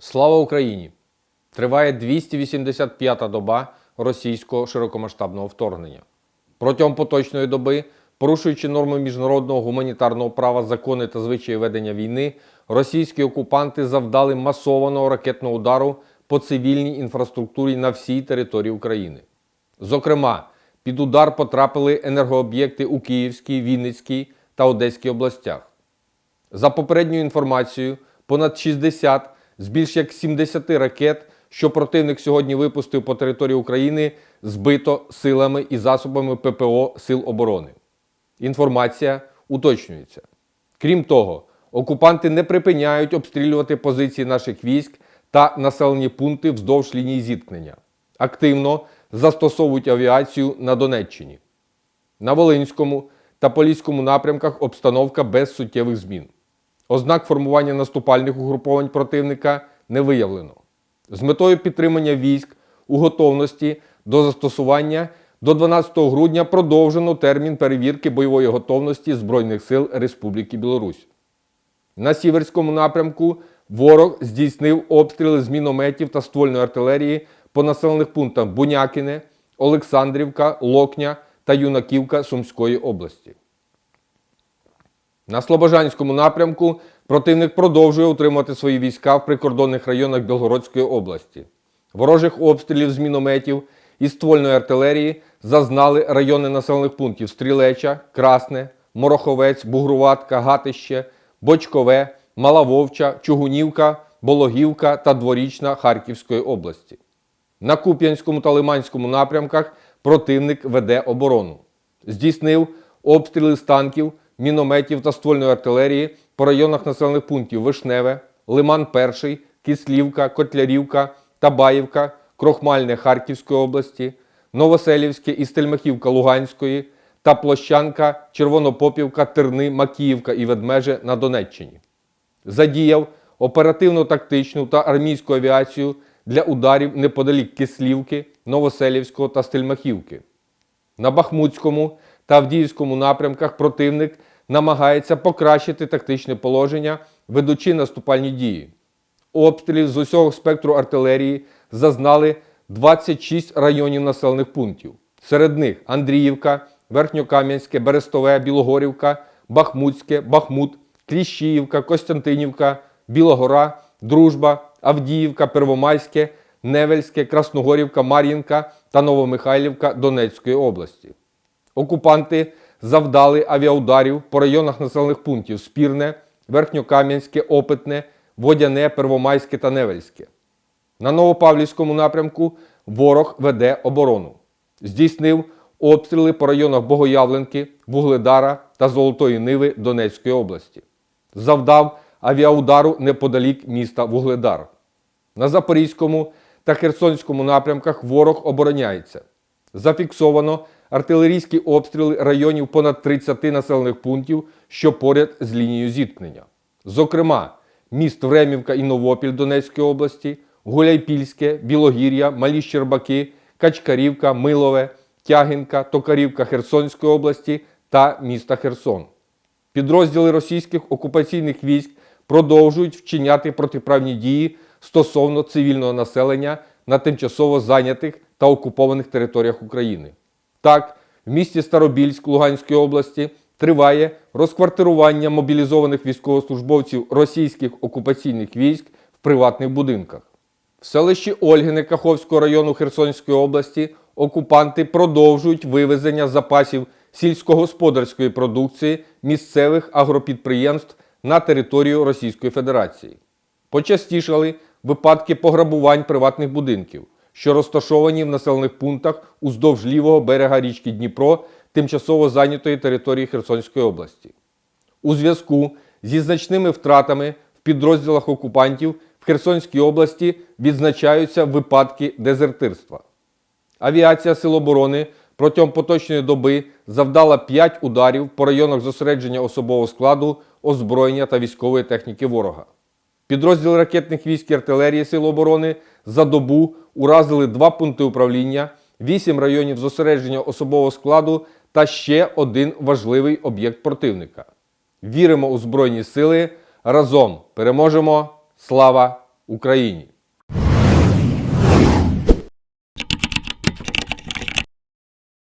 Слава Україні! Триває 285-та доба російського широкомасштабного вторгнення. Протягом поточної доби, порушуючи норми міжнародного гуманітарного права, закони та звичаї ведення війни, російські окупанти завдали масованого ракетного удару по цивільній інфраструктурі на всій території України. Зокрема, під удар потрапили енергооб'єкти у Київській, Вінницькій та Одеській областях. За попередньою інформацією, понад 60 з більш як 70 ракет, що противник сьогодні випустив по території України, збито силами і засобами ППО Сил оборони. Інформація уточнюється. Крім того, окупанти не припиняють обстрілювати позиції наших військ та населені пункти вздовж лінії зіткнення. Активно застосовують авіацію на Донеччині. На Волинському та Поліському напрямках обстановка без суттєвих змін. Ознак формування наступальних угруповань противника не виявлено. З метою підтримання військ у готовності до застосування до 12 грудня продовжено термін перевірки бойової готовності Збройних сил Республіки Білорусь. На Сіверському напрямку ворог здійснив обстріли з мінометів та ствольної артилерії по населених пунктах Бунякине, Олександрівка, Локня та Юнаківка Сумської області. На Слобожанському напрямку противник продовжує утримувати свої війська в прикордонних районах Білгородської області. Ворожих обстрілів з мінометів і ствольної артилерії зазнали райони населених пунктів Стрілеча, Красне, Мороховець, Бугруватка, Гатище, Бочкове, Малавовча, Чугунівка, Бологівка та Дворічна Харківської області. На Куп'янському та Лиманському напрямках противник веде оборону. Здійснив обстріли з танків, мінометів та ствольної артилерії по районах населених пунктів Вишневе, Лиман Перший, Кислівка, Котлярівка, Табаївка, Крохмальне Харківської області, Новоселівське і Стельмахівка Луганської та Площанка, Червонопопівка, Терни, Макіївка і Ведмеже на Донеччині задіяв оперативно-тактичну та армійську авіацію для ударів неподалік Кислівки, Новоселівського та Стельмахівки. На Бахмутському та Авдіївському напрямках противник намагається покращити тактичне положення, ведучи наступальні дії. Обстрілів з усього спектру артилерії зазнали 26 районів населених пунктів. Серед них Андріївка, Верхньокам'янське, Берестове, Білогорівка, Бахмутське, Бахмут, Кліщіївка, Костянтинівка, Білогора, Дружба, Авдіївка, Первомайське, Невельське, Красногорівка, Мар'їнка та Новомихайлівка Донецької області. Окупанти завдали авіаударів по районах населених пунктів Спірне, Верхньокам'янське, Опитне, Водяне, Первомайське та Невельське. На Новопавлівському напрямку ворог веде оборону. Здійснив обстріли по районах Богоявленки, Вугледара та Золотої Ниви Донецької області. Завдав авіаудару неподалік міста Вугледар. На Запорізькому та Херсонському напрямках ворог обороняється. Зафіксовано артилерійські обстріли районів понад 30 населених пунктів, що поряд з лінією зіткнення. Зокрема, міст Времівка і Новопіль Донецької області, Гуляйпільське, Білогір'я, Малі Щербаки, Качкарівка, Милове, Тягінка, Токарівка Херсонської області та міста Херсон. Підрозділи російських окупаційних військ продовжують вчиняти протиправні дії стосовно цивільного населення на тимчасово зайнятих та окупованих територіях України. Так, в місті Старобільськ Луганської області триває розквартирування мобілізованих військовослужбовців російських окупаційних військ в приватних будинках. В селищі Ольгине Каховського району Херсонської області окупанти продовжують вивезення запасів сільськогосподарської продукції місцевих агропідприємств на територію Російської Федерації. Почастішали випадки пограбувань приватних будинків, що розташовані в населених пунктах уздовж лівого берега річки Дніпро, тимчасово зайнятої території Херсонської області. У зв'язку зі значними втратами в підрозділах окупантів в Херсонській області відзначаються випадки дезертирства. Авіація Сил оборони протягом поточної доби завдала 5 ударів по районах зосередження особового складу, озброєння та військової техніки ворога. Підрозділи ракетних військ і артилерії Сил оборони за добу уразили два пункти управління, вісім районів зосередження особового складу та ще один важливий об'єкт противника. Віримо у Збройні Сили. Разом переможемо! Слава Україні.